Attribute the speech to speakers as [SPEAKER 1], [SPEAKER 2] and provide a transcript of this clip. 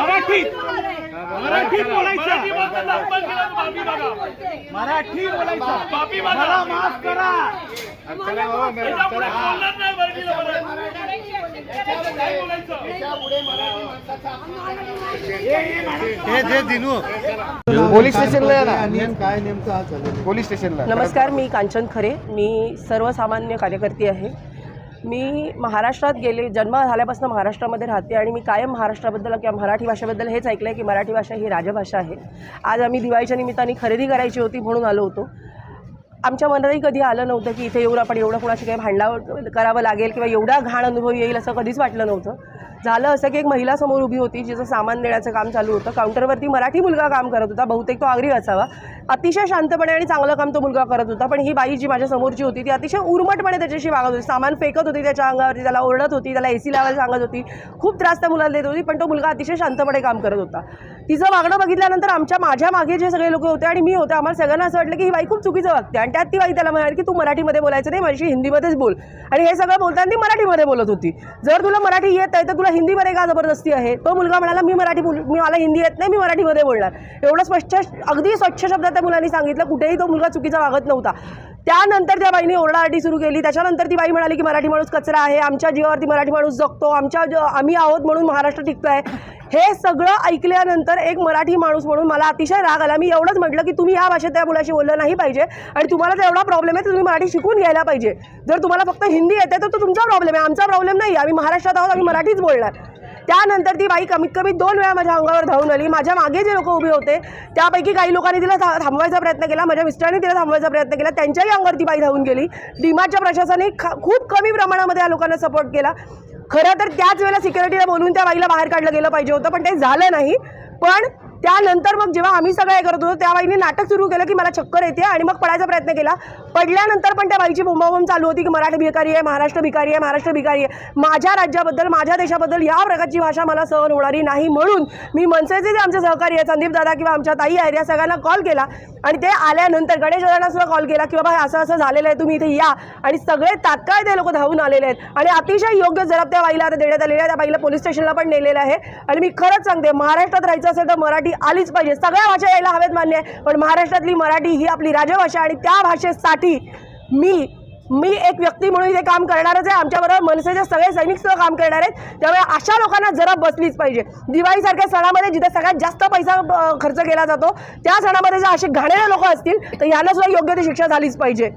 [SPEAKER 1] मराठीत मराठीत बोलायचं.
[SPEAKER 2] मराठी
[SPEAKER 1] बोलायचं. मला माफ करा.
[SPEAKER 3] पोलीस स्टेशनला पोलीस स्टेशनला.
[SPEAKER 4] नमस्कार मी कांचन खरे. मी सर्वसामान्य कार्यकर्ती आहे. मी महाराष्ट्रात गेले जन्म झाल्यापासून महाराष्ट्रामध्ये राहते आणि मी कायम महाराष्ट्राबद्दल किंवा मराठी भाषेबद्दल हेच ऐकलं आहे की मराठी भाषा ही राजभाषा आहे. आज आम्ही दिवाळीच्या निमित्ताने खरेदी करायची होती म्हणून आलो होतो. आमच्या मनातही कधी आलं नव्हतं की इथे येऊन आपण एवढं कुणाशी काही भांडावं करावं लागेल किंवा एवढा घाण अनुभव येईल असं कधीच वाटलं नव्हतं. झालं असं की एक महिला समोर उभी होती जिचं सामान देण्याचं काम चालू होतं. काउंटरवरती मराठी मुलगा काम करत होता. बहुतेक तो आगरी असावा. अतिशय शांतपणे आणि चांगलं काम तो मुलगा करत होता. पण ही बाई जी माझ्या समोरची होती ती अतिशय उर्मटपणे त्याच्याशी वागत होती. सामान फेकत होती त्याच्या अंगावरती त्याला ओरडत होती त्याला ए सी लावायला सांगत होती. खूप त्रास त्या मुलाला देत होती पण तो मुलगा अतिशय शांतपणे काम करत होता. तिचं वागणं बघितल्यानंतर आमच्या माझ्या मागे जे सगळे लोक होते आणि मी होते आम्हाला सगळ्यांना असं वाटलं की ही बाई खूप चुकीचं वागते. आणि त्यात ती बाई त्याला म्हणाली की तू मराठीमध्ये बोलायचं नाही माझी हिंदीमध्येच बोल. आणि हे सगळं बोलताना ती मराठीमध्ये बोलत होती. जर तुला मराठी येत आहे तर तुला हिंदीमध्ये का जबरदस्ती आहे? तो मुलगा म्हणाला मी मराठी बोल मी मला हिंदी येत नाही मी मराठीमध्ये बोलणार. एवढं स्पष्ट अगदी स्वच्छ शब्दात त्या मुलांनी सांगितलं कुठेही तो मुलगा चुकीचा वागत नव्हता. त्यानंतर त्या बाईने ओरडाआरडी सुरू केली. त्याच्यानंतर ती बाई म्हणाली की मराठी माणूस कचरा आहे. आमच्या जीवावरती मराठी माणूस जगतो. आमच्या आम्ही आहोत म्हणून महाराष्ट्र टिकतोय. हे सगळं ऐकल्यानंतर एक मराठी माणूस म्हणून मला अतिशय राग आला. मी एवढंच म्हटलं की तुम्ही ह्या भाषेत त्या मुलाशी बोललं नाही पाहिजे आणि तुम्हाला जर एवढा प्रॉब्लेम आहे तर तुम्ही मराठी शिकून घ्यायला पाहिजे. जर तुम्हाला फक्त हिंदी येते तर तो तुमचा प्रॉब्लेम आहे. आमचा प्रॉब्लेम नाही आम्ही महाराष्ट्रात आहोत आम्ही मराठीच बोलणार. त्यानंतर ती बाई कमीत कमी दोन वेळा माझ्या अंगावर धावून आली. माझ्या मागे जे लोक उभे होते त्यापैकी काही लोकांनी तिला थांबवायचा प्रयत्न केला. माझ्या मिस्टरांनी तिला थांबवायचा प्रयत्न केला. त्यांच्याही अंगावर ती बाई धावून गेली. डीमार्टच्या प्रशासनाने खूप कमी प्रमाणामध्ये या लोकांना सपोर्ट केला. खरं तर त्याच वेळेला सिक्युरिटीला बोलून त्या बाईला बाहेर काढलं गेलं पाहिजे होतं पण ते झालं नाही. पण त्यानंतर मग जेव्हा आम्ही सगळं हे करत होतो त्या बाईने नाटक सुरू केलं की मला चक्कर येते आणि मग पडायचा प्रयत्न केला. पडल्यानंतर पण त्या बाईची बोंबाबोंब चालू होती की मराठी भिकारी आहे महाराष्ट्र भिकारी आहे महाराष्ट्र भिकारी आहे. माझ्या राज्याबद्दल माझ्या देशाबद्दल या प्रकारची भाषा मला सहन होणारी नाही म्हणून मी मनसेचे जे आमचे सहकारी आहे संदीप दादा किंवा आमच्या ताई आहेत या सगळ्यांना कॉल केला. आणि ते आल्यानंतर गणेश दादांना सुद्धा कॉल केला की बाबा असं असं झालेलं आहे तुम्ही इथे या. आणि सगळे तात्काळ ते लोक धावून आलेले आहेत. आणि अतिशय योग्य जबाब त्या बाईला आता देण्यात आलेल्या आहे त्या बाईला पोलीस स्टेशनला पण नेलेलं आहे. आणि मी खरंच सांगते महाराष्ट्रात राहायचं असेल तर मराठी आलीच पाहिजे. सगळ्या भाषा यायला हवेत मान्य आहे. पण महाराष्ट्रातली मराठी ही आपली राजभाषा आणि त्या भाषेसाठी मी मी एक व्यक्ती म्हणून इथे काम करणारच आहे. आमच्याबरोबर मनसेचे सगळे सैनिक सुद्धा काम करणार आहेत. त्यामुळे अशा लोकांना जरा बसलीच पाहिजे. दिवाळीसारख्या सणामध्ये जिथे सगळ्यात जास्त पैसा खर्च केला जातो त्या सणामध्ये जर असे घाणेरे लोक असतील तर यांना सुद्धा योग्य ती शिक्षा झालीच पाहिजे.